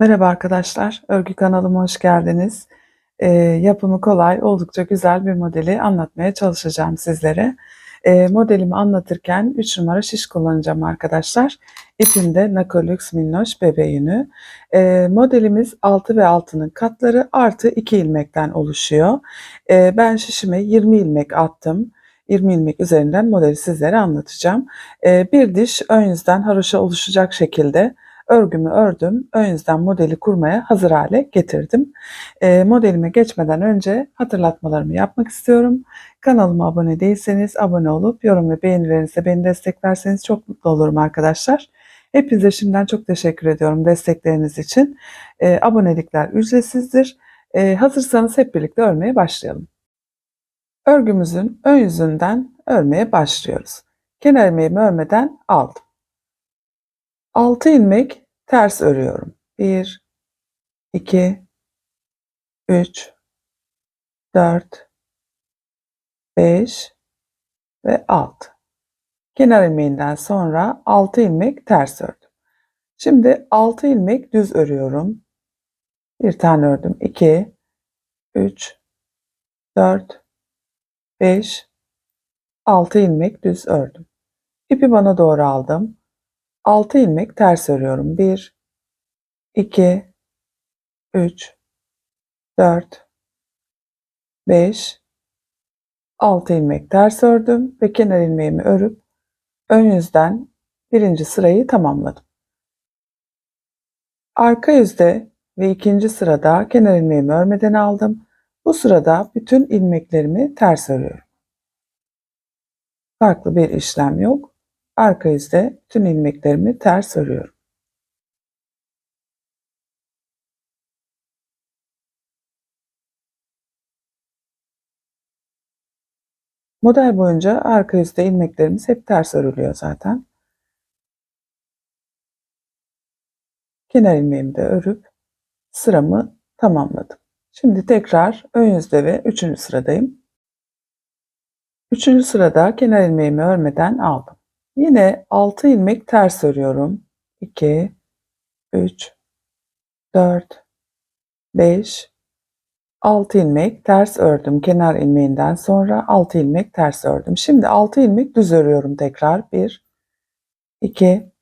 Merhaba arkadaşlar, örgü kanalıma hoş geldiniz. Ee, yapımı kolay, oldukça güzel bir modeli anlatmaya çalışacağım sizlere. Ee, modelimi anlatırken 3 numara şiş kullanacağım arkadaşlar. İpimde Nakolux Minnoş bebe yünü. Ee, modelimiz 6 ve altının katları artı 2 ilmekten oluşuyor. Ee, ben şişime 20 ilmek attım. 20 ilmek üzerinden modeli sizlere anlatacağım. Ee, bir diş ön yüzden haroşa oluşacak şekilde örgümü ördüm. Ön yüzden modeli kurmaya hazır hale getirdim. E, modelime geçmeden önce hatırlatmalarımı yapmak istiyorum. Kanalıma abone değilseniz abone olup yorum ve beğenilerinizle beni desteklerseniz çok mutlu olurum arkadaşlar. Hepinize şimdiden çok teşekkür ediyorum destekleriniz için. E, abonelikler ücretsizdir. E, hazırsanız hep birlikte örmeye başlayalım. Örgümüzün ön yüzünden örmeye başlıyoruz. Kenar ilmeğimi örmeden aldım. 6 ilmek ters örüyorum. 1 2 3 4 5 ve 6. Kenar ilmeğinden sonra 6 ilmek ters ördüm. Şimdi 6 ilmek düz örüyorum. Bir tane ördüm. 2 3 4 5 6 ilmek düz ördüm. İpi bana doğru aldım. 6 ilmek ters örüyorum. 1 2 3 4 5 6 ilmek ters ördüm ve kenar ilmeğimi örüp ön yüzden birinci sırayı tamamladım. Arka yüzde ve ikinci sırada kenar ilmeğimi örmeden aldım. Bu sırada bütün ilmeklerimi ters örüyorum. Farklı bir işlem yok arka yüzde tüm ilmeklerimi ters örüyorum. Model boyunca arka yüzde ilmeklerimiz hep ters örülüyor zaten. Kenar ilmeğimi de örüp sıramı tamamladım. Şimdi tekrar ön yüzde ve üçüncü sıradayım. Üçüncü sırada kenar ilmeğimi örmeden aldım. Yine 6 ilmek ters örüyorum. 2 3 4 5 6 ilmek ters ördüm. Kenar ilmeğinden sonra 6 ilmek ters ördüm. Şimdi 6 ilmek düz örüyorum tekrar. 1 2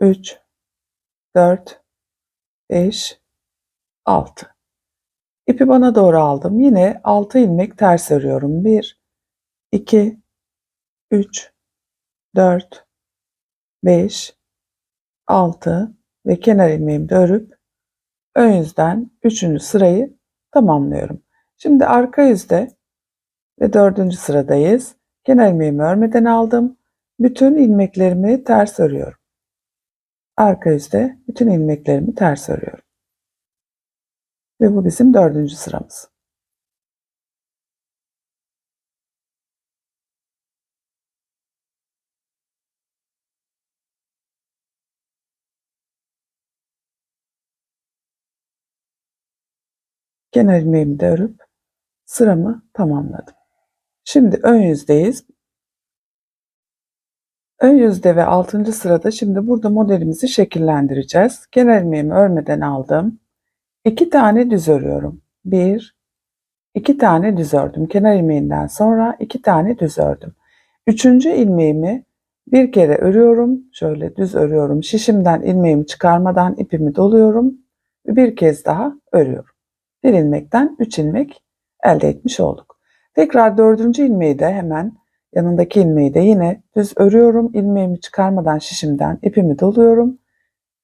3 4 5 6 İpi bana doğru aldım. Yine 6 ilmek ters örüyorum. 1 2 3 4, 5, 6 ve kenar ilmeğimi de örüp ön yüzden 3. sırayı tamamlıyorum. Şimdi arka yüzde ve 4. sıradayız. Kenar ilmeğimi örmeden aldım. Bütün ilmeklerimi ters örüyorum. Arka yüzde bütün ilmeklerimi ters örüyorum. Ve bu bizim dördüncü sıramız. Kenar ilmeğimi de örüp sıramı tamamladım. Şimdi ön yüzdeyiz. Ön yüzde ve 6. sırada şimdi burada modelimizi şekillendireceğiz. Kenar ilmeğimi örmeden aldım. 2 tane düz örüyorum. 1 2 tane düz ördüm. Kenar ilmeğinden sonra 2 tane düz ördüm. Üçüncü ilmeğimi bir kere örüyorum. Şöyle düz örüyorum. Şişimden ilmeğimi çıkarmadan ipimi doluyorum. Bir kez daha örüyorum. Bir ilmekten 3 ilmek elde etmiş olduk. Tekrar dördüncü ilmeği de hemen yanındaki ilmeği de yine düz örüyorum. İlmeğimi çıkarmadan şişimden ipimi doluyorum.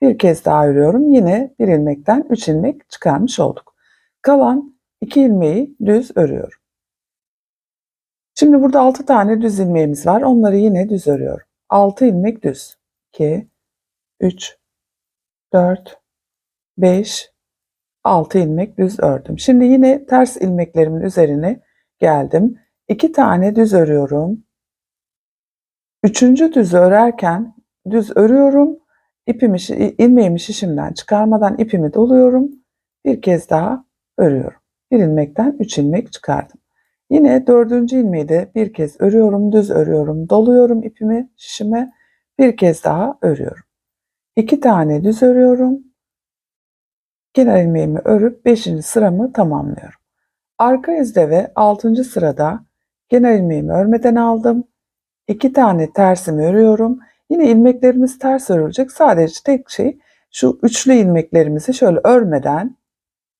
Bir kez daha örüyorum. Yine bir ilmekten 3 ilmek çıkarmış olduk. Kalan 2 ilmeği düz örüyorum. Şimdi burada 6 tane düz ilmeğimiz var. Onları yine düz örüyorum. 6 ilmek düz. 2 3 4 5 6 ilmek düz ördüm. Şimdi yine ters ilmeklerimin üzerine geldim. 2 tane düz örüyorum. Üçüncü düz örerken düz örüyorum. İpimi, ilmeğimi şişimden çıkarmadan ipimi doluyorum. Bir kez daha örüyorum. Bir ilmekten 3 ilmek çıkardım. Yine dördüncü ilmeği de bir kez örüyorum, düz örüyorum, doluyorum ipimi şişime. Bir kez daha örüyorum. İki tane düz örüyorum. Kenar ilmeğimi örüp 5. sıramı tamamlıyorum. Arka yüzde ve 6. sırada kenar ilmeğimi örmeden aldım. 2 tane tersimi örüyorum. Yine ilmeklerimiz ters örülecek. Sadece tek şey şu üçlü ilmeklerimizi şöyle örmeden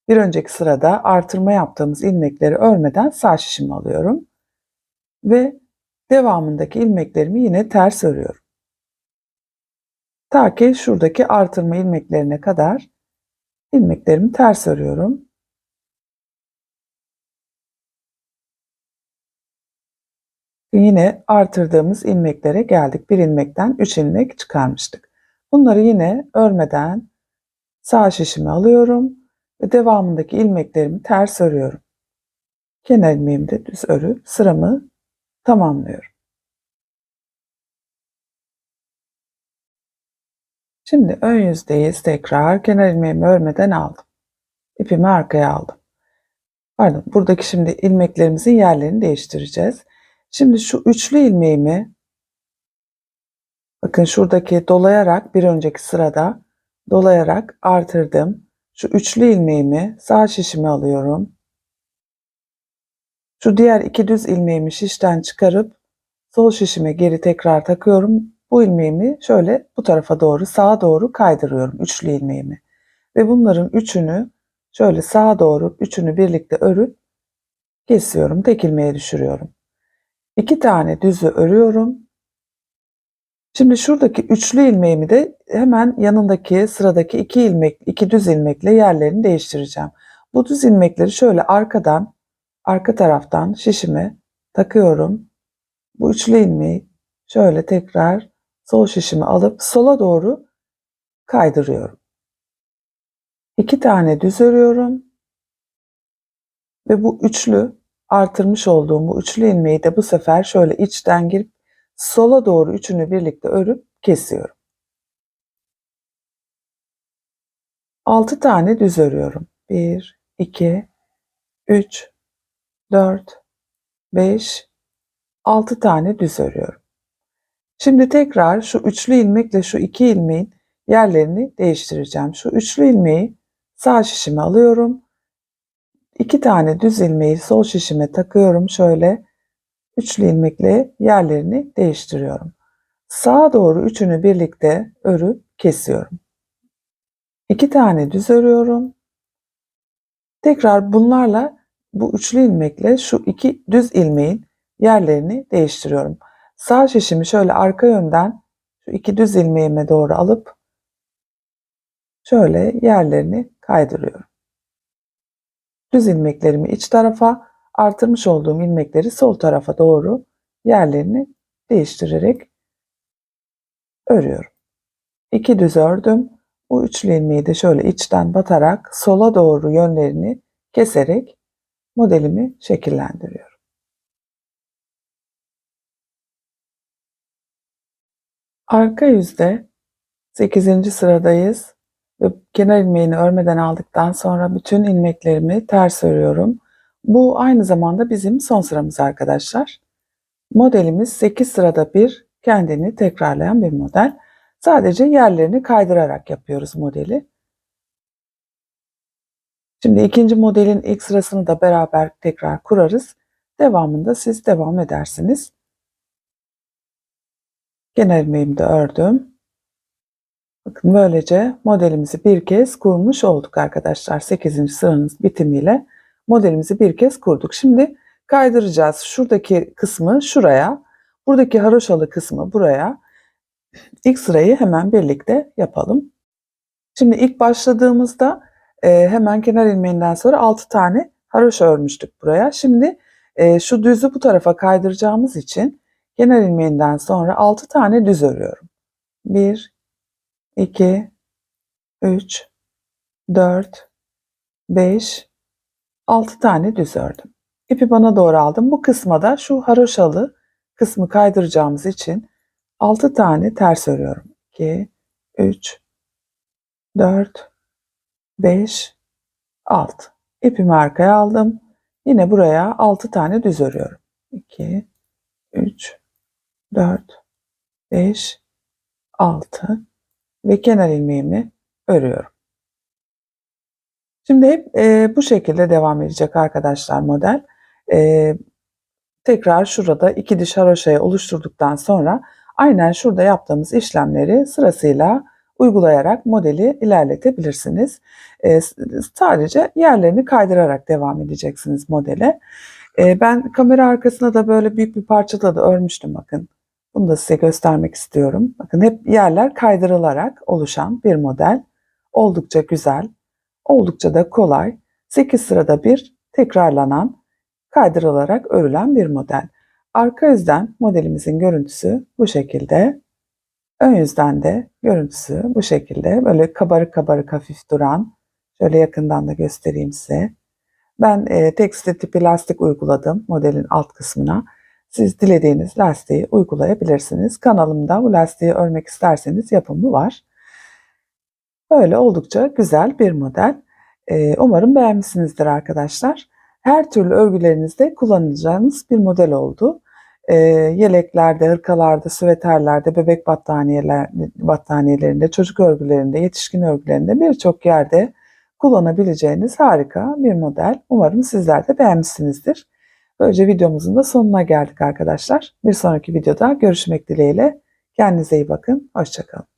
bir önceki sırada artırma yaptığımız ilmekleri örmeden sağ şişimi alıyorum. Ve devamındaki ilmeklerimi yine ters örüyorum. Ta ki şuradaki artırma ilmeklerine kadar ilmeklerimi ters örüyorum. Yine artırdığımız ilmeklere geldik. Bir ilmekten 3 ilmek çıkarmıştık. Bunları yine örmeden sağ şişimi alıyorum ve devamındaki ilmeklerimi ters örüyorum. Kenar ilmeğimi de düz örüp sıramı tamamlıyorum. Şimdi ön yüzdeyiz tekrar kenar ilmeğimi örmeden aldım. İpimi arkaya aldım. Pardon buradaki şimdi ilmeklerimizin yerlerini değiştireceğiz. Şimdi şu üçlü ilmeğimi bakın şuradaki dolayarak bir önceki sırada dolayarak artırdım. Şu üçlü ilmeğimi sağ şişime alıyorum. Şu diğer iki düz ilmeğimi şişten çıkarıp sol şişime geri tekrar takıyorum. Bu ilmeğimi şöyle bu tarafa doğru sağa doğru kaydırıyorum üçlü ilmeğimi. Ve bunların üçünü şöyle sağa doğru üçünü birlikte örüp kesiyorum. Tek ilmeğe düşürüyorum. İki tane düzü örüyorum. Şimdi şuradaki üçlü ilmeğimi de hemen yanındaki sıradaki iki ilmek, iki düz ilmekle yerlerini değiştireceğim. Bu düz ilmekleri şöyle arkadan, arka taraftan şişime takıyorum. Bu üçlü ilmeği şöyle tekrar sol şişimi alıp sola doğru kaydırıyorum. İki tane düz örüyorum. Ve bu üçlü artırmış olduğum bu üçlü ilmeği de bu sefer şöyle içten girip sola doğru üçünü birlikte örüp kesiyorum. 6 tane düz örüyorum. 1, 2, 3, 4, 5, 6 tane düz örüyorum. Şimdi tekrar şu üçlü ilmekle şu iki ilmeğin yerlerini değiştireceğim. Şu üçlü ilmeği sağ şişime alıyorum. İki tane düz ilmeği sol şişime takıyorum şöyle üçlü ilmekle yerlerini değiştiriyorum. Sağa doğru üçünü birlikte örüp kesiyorum. İki tane düz örüyorum. Tekrar bunlarla bu üçlü ilmekle şu iki düz ilmeğin yerlerini değiştiriyorum. Sağ şişimi şöyle arka yönden şu iki düz ilmeğime doğru alıp şöyle yerlerini kaydırıyorum. Düz ilmeklerimi iç tarafa, artırmış olduğum ilmekleri sol tarafa doğru yerlerini değiştirerek örüyorum. İki düz ördüm. Bu üçlü ilmeği de şöyle içten batarak sola doğru yönlerini keserek modelimi şekillendiriyorum. Arka yüzde 8. sıradayız ve kenar ilmeğini örmeden aldıktan sonra bütün ilmeklerimi ters örüyorum. Bu aynı zamanda bizim son sıramız arkadaşlar. Modelimiz 8 sırada bir kendini tekrarlayan bir model. Sadece yerlerini kaydırarak yapıyoruz modeli. Şimdi ikinci modelin ilk sırasını da beraber tekrar kurarız. Devamında siz devam edersiniz. Kenar ilmeğimi de ördüm. Bakın böylece modelimizi bir kez kurmuş olduk arkadaşlar. 8. sıranın bitimiyle modelimizi bir kez kurduk. Şimdi kaydıracağız. Şuradaki kısmı şuraya, buradaki haroşalı kısmı buraya. İlk sırayı hemen birlikte yapalım. Şimdi ilk başladığımızda e, hemen kenar ilmeğinden sonra 6 tane haroşa örmüştük buraya. Şimdi e, şu düzü bu tarafa kaydıracağımız için kenar ilmeğinden sonra 6 tane düz örüyorum. 1, 2, 3, 4, 5, 6 tane düz ördüm. İpi bana doğru aldım. Bu kısma da şu haroşalı kısmı kaydıracağımız için 6 tane ters örüyorum. 2, 3, 4, 5, 6. İpimi arkaya aldım. Yine buraya 6 tane düz örüyorum. 2, 3, 4, 5, 6 ve kenar ilmeğimi örüyorum. Şimdi hep e, bu şekilde devam edecek arkadaşlar model. E, tekrar şurada iki diş haroşayı oluşturduktan sonra aynen şurada yaptığımız işlemleri sırasıyla uygulayarak modeli ilerletebilirsiniz. E, sadece yerlerini kaydırarak devam edeceksiniz modele. E, ben kamera arkasına da böyle büyük bir parçada da örmüştüm bakın. Bunu da size göstermek istiyorum. Bakın hep yerler kaydırılarak oluşan bir model. Oldukça güzel, oldukça da kolay. 8 sırada bir tekrarlanan, kaydırılarak örülen bir model. Arka yüzden modelimizin görüntüsü bu şekilde. Ön yüzden de görüntüsü bu şekilde. Böyle kabarık kabarık hafif duran. Şöyle yakından da göstereyim size. Ben e, tekstil tipi lastik uyguladım modelin alt kısmına. Siz dilediğiniz lastiği uygulayabilirsiniz. Kanalımda bu lastiği örmek isterseniz yapımı var. Böyle oldukça güzel bir model. Ee, umarım beğenmişsinizdir arkadaşlar. Her türlü örgülerinizde kullanacağınız bir model oldu. Ee, yeleklerde, hırkalarda, süveterlerde, bebek battaniyeler, battaniyelerinde, çocuk örgülerinde, yetişkin örgülerinde birçok yerde kullanabileceğiniz harika bir model. Umarım sizler de beğenmişsinizdir. Böylece videomuzun da sonuna geldik arkadaşlar. Bir sonraki videoda görüşmek dileğiyle. Kendinize iyi bakın. Hoşçakalın.